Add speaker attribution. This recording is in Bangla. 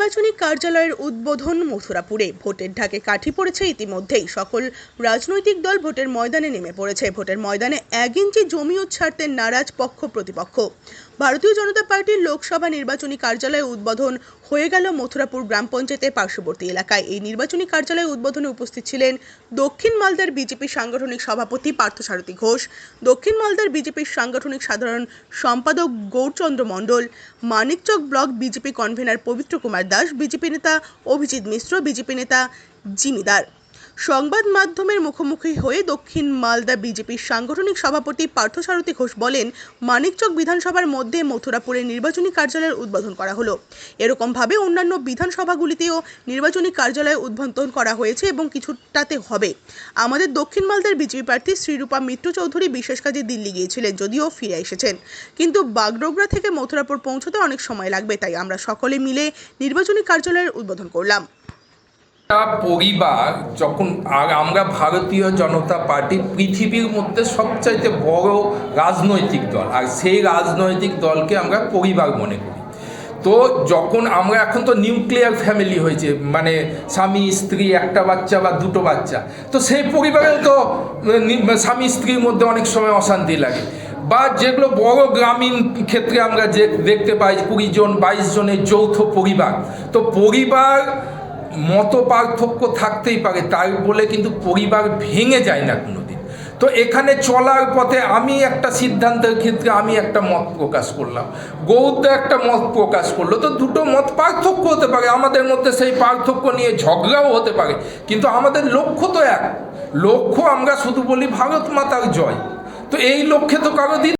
Speaker 1: নির্বাচনী কার্যালয়ের উদ্বোধন মথুরাপুরে। ভোটের ঢাকে কাঠি পড়েছে ইতিমধ্যেই। সকল রাজনৈতিক দল ভোটের ময়দানে নেমে পড়েছে। ভোটের ময়দানে এক ইঞ্চি জমিও ছাড়তে নারাজ পক্ষ প্রতিপক্ষ। ভারতীয় জনতা পার্টির লোকসভা নির্বাচনী কার্যালয়ে উদ্বোধন হয়ে গেল মথুরাপুর গ্রাম পঞ্চায়েতের পার্শ্ববর্তী এলাকায়। এই নির্বাচনী কার্যালয় উদ্বোধনে উপস্থিত ছিলেন দক্ষিণ মালদার বিজেপি সাংগঠনিক সভাপতি পার্থসারথী ঘোষ, দক্ষিণ মালদার বিজেপির সাংগঠনিক সাধারণ সম্পাদক Gourchandra Mandal, Manikchak block BJP convener Pabitra Kumar Das BJP নেতা অভিজিৎ মিশ্র বিজেপি নেতা জিমিদার। সংবাদ মাধ্যমের মুখোমুখি হয়ে দক্ষিণ মালদা বিজেপির সাংগঠনিক সভাপতি পার্থসারথী ঘোষ বলেন, মানিকচক বিধানসভার মধ্যে মথুরাপুরের নির্বাচনী কার্যালয়ের উদ্বোধন করা হলো। এরকমভাবে অন্যান্য বিধানসভাগুলিতেও নির্বাচনী কার্যালয় উদ্বোধন করা হয়েছে এবং কিছুটাতে হবে। আমাদের দক্ষিণ মালদার বিজেপি প্রার্থী শ্রীরূপা মিত্র চৌধুরী বিশেষ কাজে দিল্লি গিয়েছিলেন, যদিও ফিরে এসেছেন। কিন্তু বাগডোগরা থেকে মথুরাপুর পৌঁছতে অনেক সময় লাগবে, তাই আমরা সকলে মিলে নির্বাচনী কার্যালয়ের উদ্বোধন করলাম।
Speaker 2: একটা পরিবার যখন আর আমরা ভারতীয় জনতা পার্টি পৃথিবীর মধ্যে সবচাইতে বড় রাজনৈতিক দল। আর সেই রাজনৈতিক দলকে আমরা পরিবার মনে করি। তো যখন আমরা এখন তো নিউক্লিয়ার ফ্যামিলি হয়েছে মানে স্বামী, স্ত্রী, একটা বাচ্চা বা দুটো বাচ্চা, তো সেই পরিবারেও তো স্বামী, স্ত্রীর মধ্যে অনেক সময় অশান্তি লাগে। বা যেগুলো বড় গ্রামীণ ক্ষেত্রে আমরা যে, দেখতে পাই কুড়ি জন, বাইশ জনের যৌথ পরিবার, তো পরিবার মত পার্থক্য থাকতেই পারে, তাই বলে কিন্তু পরিবার ভেঙে যায় না কোনোদিন। তো এখানে চলার পথে আমি একটা সিদ্ধান্তের ক্ষেত্রে আমি একটা মত প্রকাশ করলাম। গৌদ্য একটা মত প্রকাশ করল, তো দুটো মত পার্থক্য হতে পারে। আমাদের মধ্যে সেই পার্থক্য নিয়ে ঝগড়াও হতে পারে, কিন্তু আমাদের লক্ষ্য তো এক। লক্ষ্য আমরা শুধু বলি ভারত মাতার জয়। তো এই লক্ষ্যে তো কারও দিন